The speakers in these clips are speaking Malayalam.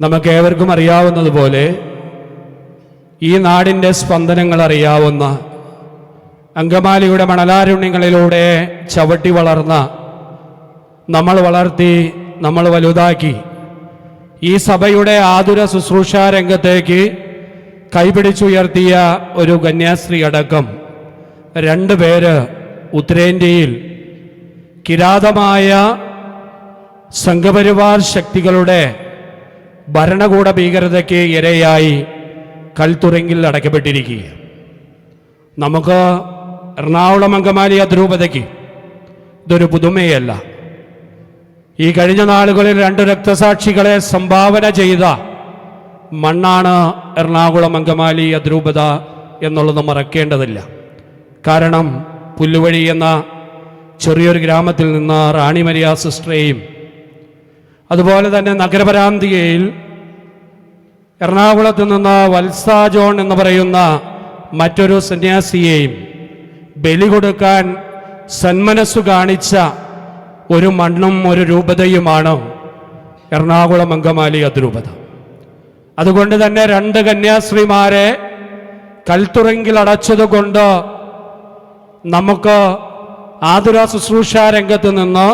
നമുക്ക് ഏവർക്കും അറിയാവുന്നതുപോലെ ഈ നാടിന്റെ സ്പന്ദനങ്ങൾ അറിയാവുന്ന അങ്കമാലിയുടെ മണലാരുണ്യങ്ങളിലൂടെ ചവിട്ടി വളർന്ന നമ്മൾ വളർത്തി നമ്മൾ വലുതാക്കി ഈ സഭയുടെ ആതുര ശുശ്രൂഷ രംഗത്തേക്ക് കൈപിടിച്ചുയർത്തിയ ഒരു കന്യാസ്ത്രീ അടക്കം രണ്ട് പേര് ഉത്തരേന്ത്യയിൽ കിരാതമായ സംഘപരിവാർ ശക്തികളുടെ ഭരണകൂട ഭീകരതയ്ക്ക് ഇരയായി കൽത്തുറങ്കിൽ അടയ്ക്കപ്പെട്ടിരിക്കുക നമുക്ക് എറണാകുളം അങ്കമാലി അതിരൂപതയ്ക്ക് ഇതൊരു പുതുമയല്ല. ഈ കഴിഞ്ഞ നാളുകളിൽ രണ്ട് രക്തസാക്ഷികളെ സംഭാവന ചെയ്ത മണ്ണാണ് എറണാകുളം അങ്കമാലി അതിരൂപത എന്നുള്ളത് മറക്കേണ്ടതില്ല. കാരണം പുല്ലുവഴി എന്ന ചെറിയൊരു ഗ്രാമത്തിൽ നിന്ന് റാണി മരിയ സിസ്റ്ററേയും അതുപോലെ തന്നെ നഗരപരാന്തികയിൽ എറണാകുളത്ത് നിന്ന് വത്സ ജോൺ എന്ന് പറയുന്ന മറ്റൊരു സന്യാസിയെയും ബലി കൊടുക്കാൻ സന്മനസ്സു കാണിച്ച ഒരു മണ്ണും ഒരു രൂപതയുമാണ് എറണാകുളം അങ്കമാലി അതിരൂപത. അതുകൊണ്ട് തന്നെ രണ്ട് കന്യാസ്ത്രീമാരെ കൽത്തുറങ്കിൽ അടച്ചതുകൊണ്ട് നമുക്ക് ആതുര ശുശ്രൂഷ രംഗത്ത് നിന്ന്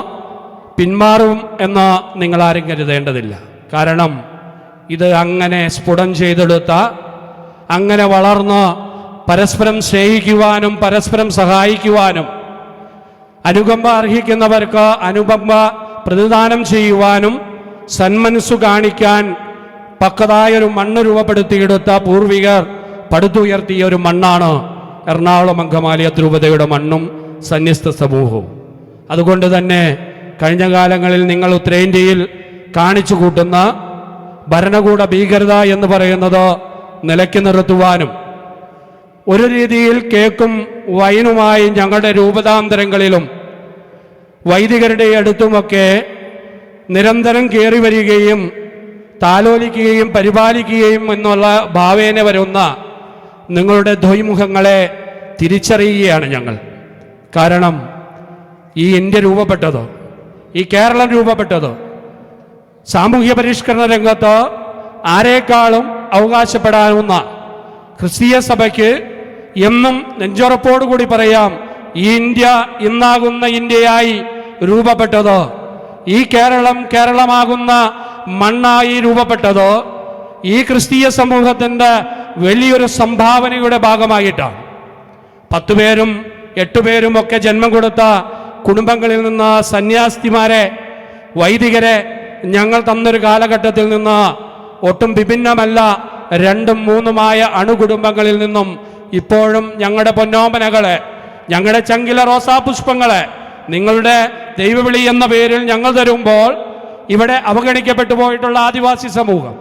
പിന്മാറും എന്ന് നിങ്ങൾ ആരും കരുതേണ്ടതില്ല. കാരണം ഇത് അങ്ങനെ സ്ഫുടം ചെയ്തെടുത്ത അങ്ങനെ വളർന്ന് പരസ്പരം സ്നേഹിക്കുവാനും പരസ്പരം സഹായിക്കുവാനും അനുകമ്പ അർഹിക്കുന്നവർക്ക് അനുകമ്പ പ്രതിദാനം ചെയ്യുവാനും സന്മനസ്സു കാണിക്കാൻ പക്കതായൊരു മണ്ണ് രൂപപ്പെടുത്തിയെടുത്ത പൂർവികർ പടുത്തുയർത്തിയ ഒരു മണ്ണാണ് എറണാകുളം അങ്കമാലിയ ധ്രുവതയുടെ മണ്ണും സന്യസ്ത സമൂഹവും. അതുകൊണ്ട് തന്നെ കഴിഞ്ഞ കാലങ്ങളിൽ നിങ്ങൾ ഉത്തരേന്ത്യയിൽ കാണിച്ചു കൂട്ടുന്ന ഭരണകൂട ഭീകരത എന്ന് പറയുന്നത് നിലയ്ക്ക് നിർത്തുവാനും ഒരു രീതിയിൽ കേക്കും വൈനുമായി ഞങ്ങളുടെ രൂപതാന്തരങ്ങളിലും വൈദികരുടെ അടുത്തുമൊക്കെ നിരന്തരം കയറി വരികയും താലോലിക്കുകയും പരിപാലിക്കുകയും എന്നുള്ള ഭാവേന വരുന്ന നിങ്ങളുടെ ദ്വൈമുഖങ്ങളെ തിരിച്ചറിയുകയാണ് ഞങ്ങൾ. കാരണം ഈ ഇന്ത്യ രൂപപ്പെട്ടത് ഈ കേരളം രൂപപ്പെട്ടത്. സാമൂഹ്യ പരിഷ്കരണ രംഗത്ത് ആരേക്കാളും അവകാശപ്പെടാവുന്ന ക്രിസ്തീയ സഭയ്ക്ക് എന്നും നെഞ്ചുറപ്പോടുകൂടി പറയാം ഈ ഇന്ത്യ ഇന്നാകുന്ന ഇന്ത്യയായി രൂപപ്പെട്ടത്. ഈ കേരളം കേരളമാകുന്ന മണ്ണായി രൂപപ്പെട്ടത് ഈ ക്രിസ്തീയ സമൂഹത്തിന്റെ വലിയൊരു സംഭാവനയുടെ ഭാഗമായിട്ടാണ്. പത്തുപേരും എട്ടുപേരും എട്ടു പേരും ഒക്കെ ജന്മം കൊടുത്ത കുടുംബങ്ങളിൽ നിന്ന് സന്യാസിമാരെ വൈദികരെ ഞങ്ങൾ തന്നൊരു കാലഘട്ടത്തിൽ നിന്ന് ഒട്ടും വിഭിന്നമല്ല രണ്ടും മൂന്നുമായ അണുകുടുംബങ്ങളിൽ നിന്നും ഇപ്പോഴും ഞങ്ങളുടെ പൊന്നോമനകളെ ഞങ്ങളുടെ ചങ്കില റോസാപുഷ്പങ്ങളെ നിങ്ങളുടെ ദൈവവിളി എന്ന പേരിൽ ഞങ്ങൾ തരുമ്പോൾ ഇവിടെ അവഗണിക്കപ്പെട്ടു പോയിട്ടുള്ള ആദിവാസി സമൂഹം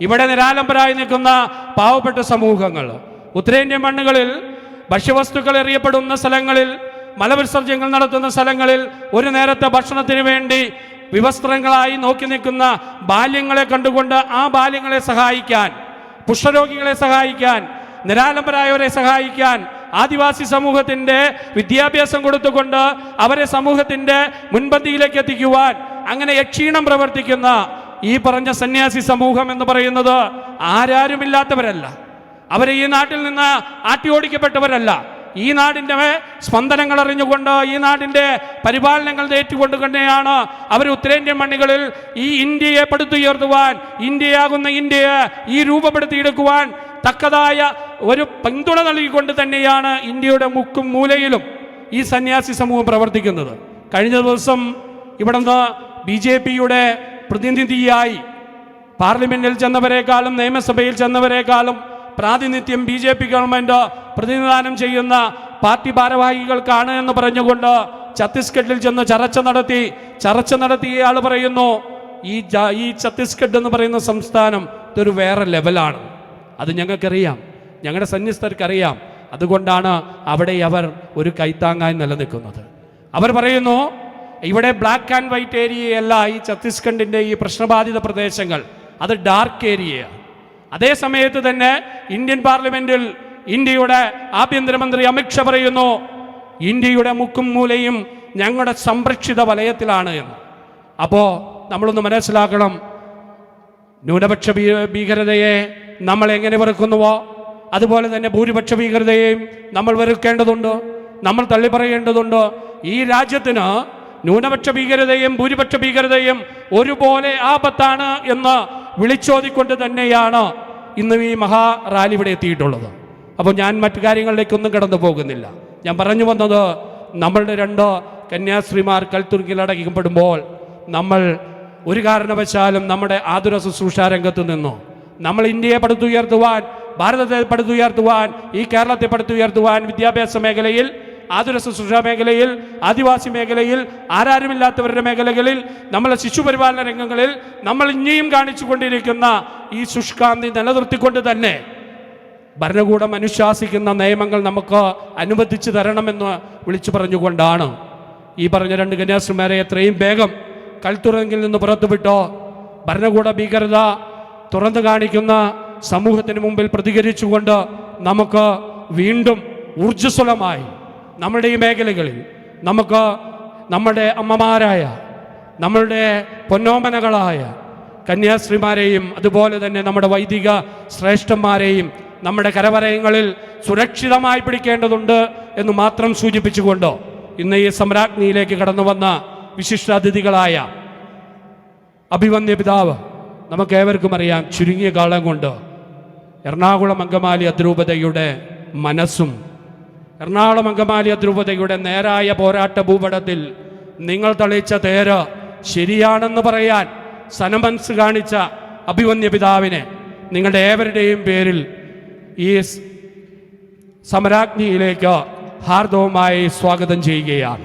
ഇവിടെ നിരാലംബരായി നിൽക്കുന്ന പാവപ്പെട്ട സമൂഹങ്ങൾ ഉത്തരേന്ത്യൻ മണ്ണുകളിൽ ഭക്ഷ്യവസ്തുക്കൾ എറിയപ്പെടുന്ന സ്ഥലങ്ങളിൽ മലവിസർജ്യങ്ങൾ നടത്തുന്ന സ്ഥലങ്ങളിൽ ഒരു നേരത്തെ ഭക്ഷണത്തിന് വേണ്ടി വിവസ്ത്രങ്ങളായി നോക്കി നിൽക്കുന്ന ബാല്യങ്ങളെ കണ്ടുകൊണ്ട് ആ ബാല്യങ്ങളെ സഹായിക്കാൻ കുഷ്ഠരോഗികളെ സഹായിക്കാൻ നിരാലംബരായവരെ സഹായിക്കാൻ ആദിവാസി സമൂഹത്തിന്റെ വിദ്യാഭ്യാസം കൊടുത്തുകൊണ്ട് അവരെ സമൂഹത്തിന്റെ മുൻപന്തിയിലേക്ക് എത്തിക്കുവാൻ അങ്ങനെ യക്ഷീണം പ്രവർത്തിക്കുന്ന ഈ പറഞ്ഞ സന്യാസി സമൂഹം എന്ന് പറയുന്നത് ആരാരുമില്ലാത്തവരല്ല. അവർ ഈ നാട്ടിൽ നിന്ന് ആട്ടിയോടിക്കപ്പെട്ടവരല്ല. ഈ നാടിന്റെ സ്പന്ദനങ്ങൾ അറിഞ്ഞുകൊണ്ട് ഈ നാടിന്റെ പരിപാലനങ്ങൾ ഏറ്റുകൊണ്ട് തന്നെയാണ് അവർ ഉത്തരേന്ത്യൻ മണ്ണികളിൽ ഈ ഇന്ത്യയെ പടുത്തുയർത്തുവാൻ ഇന്ത്യയാകുന്ന ഇന്ത്യയെ ഈ രൂപപ്പെടുത്തിയെടുക്കുവാൻ തക്കതായ ഒരു പിന്തുണ നൽകിക്കൊണ്ട് തന്നെയാണ് ഇന്ത്യയുടെ മുക്കും മൂലയിലും ഈ സന്യാസി സമൂഹം പ്രവർത്തിക്കുന്നത്. കഴിഞ്ഞ ദിവസം ഇവിടുന്ന് ബി ജെ പിയുടെ പ്രതിനിധിയായി പാർലമെന്റിൽ ചെന്നവരെക്കാളും നിയമസഭയിൽ ചെന്നവരെക്കാളും പ്രാതിനിധ്യം ബി ജെ പി ഗവൺമെന്റ് പ്രതിനിധാനം ചെയ്യുന്ന പാർട്ടി ഭാരവാഹികൾക്കാണ് എന്ന് പറഞ്ഞുകൊണ്ട് ഛത്തീസ്ഗഡിൽ ചെന്ന് ചർച്ച നടത്തി ചർച്ച നടത്തി ഇയാൾ പറയുന്നു ഈ ഈ ഛത്തീസ്ഗഡ് എന്ന് പറയുന്ന സംസ്ഥാനം ഇതൊരു വേറെ ലെവലാണ്. അത് ഞങ്ങൾക്കറിയാം. ഞങ്ങളുടെ സന്യസ്തർക്കറിയാം. അതുകൊണ്ടാണ് അവിടെ അവർ ഒരു കൈത്താങ്ങായി നിലനിൽക്കുന്നത്. അവർ പറയുന്നു ഇവിടെ ബ്ലാക്ക് ആൻഡ് വൈറ്റ് ഏരിയയല്ല ഈ ഛത്തീസ്ഗഡിന്റെ ഈ പ്രശ്നബാധിത പ്രദേശങ്ങൾ. അത് ഡാർക്ക് ഏരിയയാണ് അതേ സമയത്ത് തന്നെ ഇന്ത്യൻ പാർലമെന്റിൽ ഇന്ത്യയുടെ ആഭ്യന്തരമന്ത്രി അമിത്ഷാ പറയുന്നു ഇന്ത്യയുടെ മുക്കും മൂലയും ഞങ്ങളുടെ സംരക്ഷിത വലയത്തിലാണ് എന്ന്. അപ്പോൾ നമ്മളൊന്ന് മനസ്സിലാക്കണം ന്യൂനപക്ഷ ഭീകരതയെ നമ്മൾ എങ്ങനെ വെറുക്കുന്നുവോ അതുപോലെ തന്നെ ഭൂരിപക്ഷ ഭീകരതയെയും നമ്മൾ വെറുക്കേണ്ടതുണ്ട് നമ്മൾ തള്ളിപ്പറയേണ്ടതുണ്ട് ഈ രാജ്യത്തിന് ന്യൂനപക്ഷ ഭീകരതയും ഭൂരിപക്ഷ ഭീകരതയും ഒരുപോലെ ആപത്താണ് എന്ന് വിളിച്ചോതിക്കൊണ്ട് തന്നെയാണ് ഇന്ന് ഈ മഹാ റാലി ഇവിടെ എത്തിയിട്ടുള്ളത്. അപ്പോൾ ഞാൻ മറ്റു കാര്യങ്ങളിലേക്കൊന്നും കടന്നു പോകുന്നില്ല. ഞാൻ പറഞ്ഞു വന്നത് നമ്മളുടെ രണ്ട് കന്യാസ്ത്രീമാർ കൽത്തുരുക്കിലടക്കപ്പെടുമ്പോൾ നമ്മൾ ഒരു കാരണവശാലും നമ്മുടെ ആതുര ശുശ്രൂഷ രംഗത്ത് നിന്നോ നമ്മൾ ഇന്ത്യയെ പടുത്തുയർത്തുവാൻ ഭാരതത്തെ പടുത്തുയർത്തുവാൻ ഈ കേരളത്തെ പടുത്തുയർത്തുവാൻ വിദ്യാഭ്യാസ മേഖലയിൽ ആതുര ശുശ്രൂഷ മേഖലയിൽ ആദിവാസി മേഖലയിൽ ആരാരുമില്ലാത്തവരുടെ മേഖലകളിൽ നമ്മളെ ശിശുപരിപാലന രംഗങ്ങളിൽ നമ്മൾ ഇനിയും കാണിച്ചു കൊണ്ടിരിക്കുന്ന ഈ ശുഷ്കാന്തി നിലനിർത്തിക്കൊണ്ട് തന്നെ ഭരണകൂടം അനുശാസിക്കുന്ന നിയമങ്ങൾ നമുക്ക് അനുവദിച്ചു തരണമെന്ന് വിളിച്ചു പറഞ്ഞുകൊണ്ടാണ് ഈ പറഞ്ഞ രണ്ട് കന്യാസ്ത്രീമാരെ എത്രയും വേഗം കൽത്തുറങ്കിൽ നിന്ന് പുറത്തുവിട്ടോ ഭരണകൂട ഭീകരത തുറന്നു കാണിക്കുന്ന സമൂഹത്തിന് മുമ്പിൽ പ്രതികരിച്ചുകൊണ്ട് നമുക്ക് വീണ്ടും ഊർജസ്വലമായി നമ്മുടെ ഈ മേഖലകളിൽ നമുക്ക് നമ്മുടെ അമ്മമാരായ നമ്മളുടെ പൊന്നോമനകളായ കന്യാസ്ത്രീമാരെയും അതുപോലെ തന്നെ നമ്മുടെ വൈദിക ശ്രേഷ്ഠന്മാരെയും നമ്മുടെ കരവരയങ്ങളിൽ സുരക്ഷിതമായി പിടിക്കേണ്ടതുണ്ട് എന്ന് മാത്രം സൂചിപ്പിച്ചുകൊണ്ട് ഇന്ന് ഈ സമ്രാജ്ഞിയിലേക്ക് കടന്നു വന്ന വിശിഷ്ടാതിഥികളായ അഭിവന്യ പിതാവ് നമുക്ക് ഏവർക്കും അറിയാം. ചുരുങ്ങിയ കാലം കൊണ്ട് എറണാകുളം അങ്കമാലി അതിരൂപതയുടെ മനസ്സും എറണാകുളം അങ്കമാലി അതിരൂപതയുടെ നേരായ പോരാട്ട ഭൂപടത്തിൽ നിങ്ങൾ തളിച്ച തേര് ശരിയാണെന്ന് പറയാൻ സനമനസ് കാണിച്ച അഭിവന്യ പിതാവിനെ നിങ്ങളുടെ ഏവരുടെയും പേരിൽ ഈ സമരാജ്ഞിയിലേക്ക് ഹാർദവുമായി സ്വാഗതം ചെയ്യുകയാണ്.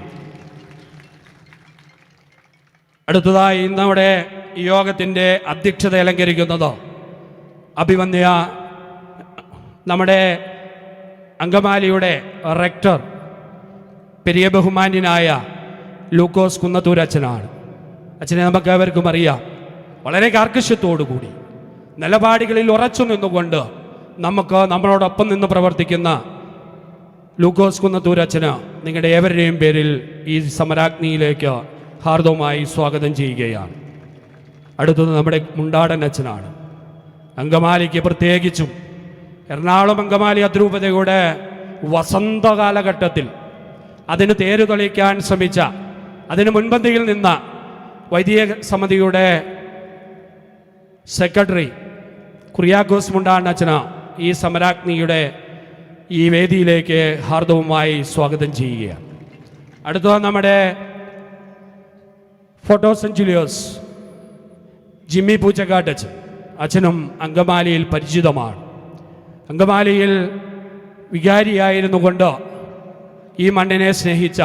അടുത്തതായി ഇന്നവിടെ യോഗത്തിന്റെ അധ്യക്ഷത അലങ്കരിക്കുന്നത് അഭിമന്യ നമ്മുടെ അങ്കമാലിയുടെ റെക്ടർ പെരിയ ബഹുമാന്യനായ ലൂക്കോസ് കുന്നത്തൂർ അച്ഛനാണ്. അച്ഛനെ നമുക്ക് അവർക്കും അറിയാം. വളരെ കാർക്കശ്യത്തോടു കൂടി നിലപാടുകളിൽ ഉറച്ചു നിന്നുകൊണ്ട് നമുക്ക് നമ്മളോടൊപ്പം നിന്ന് പ്രവർത്തിക്കുന്ന ലൂക്കോസ് കുന്നത്തൂരച്ഛന് നിങ്ങളുടെ ഏവരുടെയും പേരിൽ ഈ സമരാഗ്നിയിലേക്ക് ഹാർദവുമായി സ്വാഗതം ചെയ്യുകയാണ്. അടുത്തത് നമ്മുടെ മുണ്ടാടൻ അച്ഛനാണ്. അങ്കമാലിക്ക് പ്രത്യേകിച്ചും എറണാകുളം അങ്കമാലി അതിരൂപതയുടെ വസന്ത കാലഘട്ടത്തിൽ അതിന് തേരു തെളിയിക്കാൻ ശ്രമിച്ച അതിന് മുൻപന്തിയിൽ നിന്ന വൈദിക സമിതിയുടെ സെക്രട്ടറി കുറിയാക്കോസ് മുണ്ടാൻ അച്ഛന് ഈ സമരാഗ്നിയുടെ ഈ വേദിയിലേക്ക് ഹാർദവുമായി സ്വാഗതം ചെയ്യുകയാണ്. അടുത്തത് നമ്മുടെ ഫോട്ടോ സെഞ്ചുലിയോസ് ജിമ്മി പൂച്ചക്കാട്ട് അച്ഛൻ. അച്ഛനും അങ്കമാലിയിൽ പരിചിതമാണ്. അങ്കമാലിയിൽ വികാരിയായിരുന്നു കൊണ്ട് ഈ മണ്ണിനെ സ്നേഹിച്ച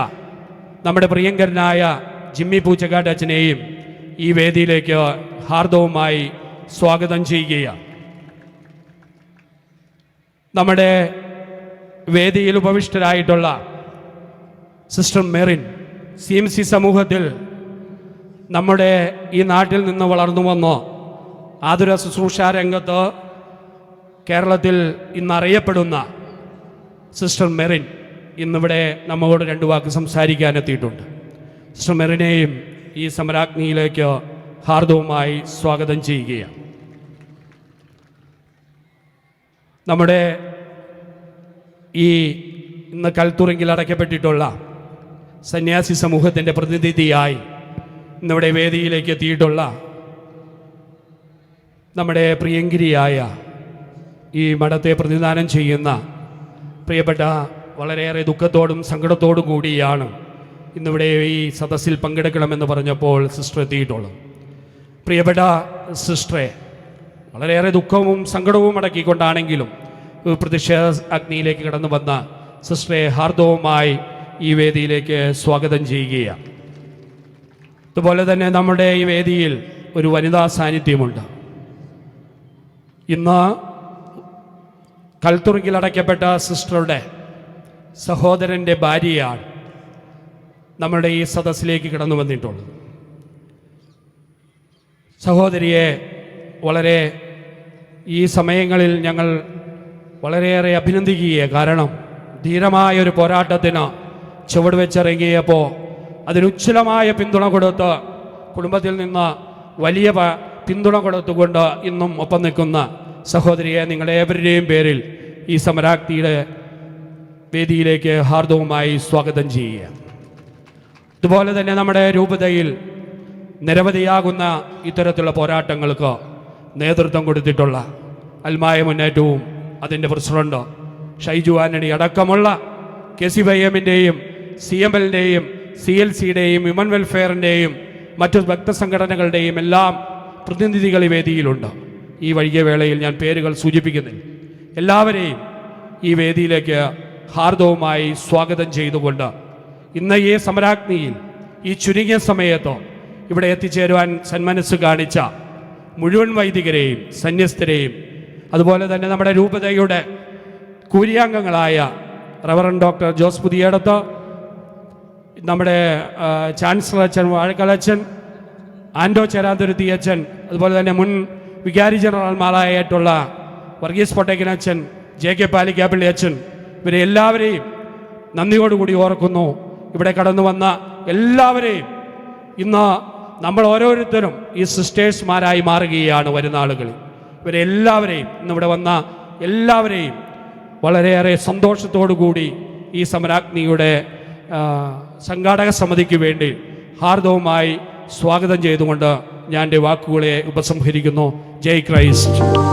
നമ്മുടെ പ്രിയങ്കരനായ ജിമ്മി പൂച്ചക്കാട്ട് അച്ഛനെയും ഈ വേദിയിലേക്ക് ഹാർദവുമായി സ്വാഗതം ചെയ്യുകയാണ്. നമ്മുടെ വേദിയിൽ ഉപവിഷ്ടരായിട്ടുള്ള sister Merin C M C സമൂഹത്തിൽ നമ്മുടെ ഈ നാട്ടിൽ നിന്ന് വളർന്നു വന്നോ ആതുര ശുശ്രൂഷ രംഗത്ത് കേരളത്തിൽ ഇന്നറിയപ്പെടുന്ന സിസ്റ്റർ മെറിൻ ഇന്നിവിടെ നമ്മോട് രണ്ട് വാക്ക് സംസാരിക്കാൻ എത്തിയിട്ടുണ്ട്. സിസ്റ്റർ മെറിനെയും ഈ സമരാഗ്നിയിലേക്ക് ഹാർദവുമായി സ്വാഗതം ചെയ്യുകയാണ്. നമ്മുടെ ഈ ഇന്ന് കൽത്തുറങ്കിൽ അടയ്ക്കപ്പെട്ടിട്ടുള്ള സന്യാസി സമൂഹത്തിന്റെ പ്രതിനിധിയായി ഇന്നിവിടെ വേദിയിലേക്ക് എത്തിയിട്ടുള്ള നമ്മുടെ പ്രിയങ്കരിയായ ഈ മഠത്തെ പ്രതിദാനം ചെയ്യുന്ന പ്രിയപ്പെട്ട വളരെയേറെ ദുഃഖത്തോടും സങ്കടത്തോടും കൂടിയാണ് ഇന്നിവിടെ ഈ സദസ്സിൽ പങ്കെടുക്കണമെന്ന് പറഞ്ഞപ്പോൾ സിസ്റ്റർ എത്തിയിട്ടുള്ളത്. പ്രിയപ്പെട്ട സിസ്റ്ററെ വളരെയേറെ ദുഃഖവും സങ്കടവും അടക്കിക്കൊണ്ടാണെങ്കിലും പ്രതിഷേധ അഗ്നിയിലേക്ക് കടന്നു വന്ന സിസ്റ്ററെ ഹാർദവുമായി ഈ വേദിയിലേക്ക് സ്വാഗതം ചെയ്യുകയാണ്. അതുപോലെ തന്നെ നമ്മുടെ ഈ വേദിയിൽ ഒരു വനിതാ സാന്നിധ്യമുണ്ട്. ഇന്ന് കൽത്തുറുങ്കിൽ അടയ്ക്കപ്പെട്ട സിസ്റ്ററുടെ സഹോദരന്റെ ഭാര്യയാണ് നമ്മുടെ ഈ സദസ്സിലേക്ക് കടന്നു വന്നിട്ടുള്ളത്. സഹോദരിയെ വളരെ ഈ സമയങ്ങളിൽ ഞങ്ങൾ വളരെയേറെ അഭിനന്ദിക്കുകയെ കാരണം ധീരമായ ഒരു പോരാട്ടത്തിന് ചുവട് വെച്ചിറങ്ങിയപ്പോൾ അതിനുജ്വലമായ പിന്തുണ കൊടുത്ത് കുടുംബത്തിൽ നിന്ന് വലിയ പിന്തുണ കൊടുത്തുകൊണ്ട് ഇന്നും ഒപ്പം നിൽക്കുന്ന സഹോദരിയെ നിങ്ങളേവരുടെയും പേരിൽ ഈ സമരാക്തിയുടെ വേദിയിലേക്ക് ഹാർദവുമായി സ്വാഗതം ചെയ്യുക. ഇതുപോലെ തന്നെ നമ്മുടെ രൂപതയിൽ നിരവധിയാകുന്ന ഇത്തരത്തിലുള്ള പോരാട്ടങ്ങൾക്ക് നേതൃത്വം കൊടുത്തിട്ടുള്ള അൽമായ മുന്നേറ്റവും അതിന്റെ പ്രസിഡന്റ് ഷൈജു ആന്റണി അടക്കമുള്ള കെ സി വൈ എമ്മിന്റെയും സി എം എല്ലിന്റെയും സി എൽ സിയുടെയും വിമൻ വെൽഫെയറിന്റെയും മറ്റു ഭക്തസംഘടനകളുടെയും എല്ലാം പ്രതിനിധികൾ ഈ വേദിയിലുണ്ട്. ഈ വൈകിയ വേളയിൽ ഞാൻ പേരുകൾ സൂചിപ്പിക്കുന്നില്ല. എല്ലാവരെയും ഈ വേദിയിലേക്ക് ഹാർദവുമായി സ്വാഗതം ചെയ്തുകൊണ്ട് ഇന്ന് ഈ സമരാഗ്നിയിൽ ഈ ചുരുങ്ങിയ സമയത്തോ ഇവിടെ എത്തിച്ചേരുവാൻ സന്മനസ് കാണിച്ച മുഴുവൻ വൈദികരെയും സന്യസ്തരെയും അതുപോലെ തന്നെ നമ്മുടെ രൂപതയുടെ കൂരിയാംഗങ്ങളായ റവറൻ ഡോക്ടർ ജോസ് പുതിയടത്ത് നമ്മുടെ ചാൻസലർ അച്ഛൻ വാഴക്കലച്ചൻ ആൻഡോ ചേരാതുരുത്തി അച്ഛൻ അതുപോലെ തന്നെ മുൻ വികാരി ജനറൽമാരായിട്ടുള്ള വർഗീസ് പൊട്ടേക്കൻ അച്ഛൻ ജെ കെ പാലിക്കാപ്പിള്ളി അച്ഛൻ ഇവരെ എല്ലാവരെയും നന്ദിയോടുകൂടി ഓർക്കുന്നു. ഇവിടെ കടന്നു വന്ന എല്ലാവരെയും ഇന്ന് നമ്മൾ ഓരോരുത്തരും ഈ സിസ്റ്റേഴ്സ്മാരായി മാറുകയാണ് വരുന്ന ആളുകളിൽ. ഇവരെല്ലാവരെയും ഇന്നിവിടെ വന്ന എല്ലാവരെയും വളരെയേറെ കൂടി ഈ സമരാഗ്നിയുടെ സംഘാടക സമിതിക്ക് വേണ്ടി ഹാർദവുമായി സ്വാഗതം ചെയ്തുകൊണ്ട് ഞാൻ എന്റെ വാക്കുകളെ ഉപസംഹരിക്കുന്നു. ജയ് ക്രൈസ്റ്റ്.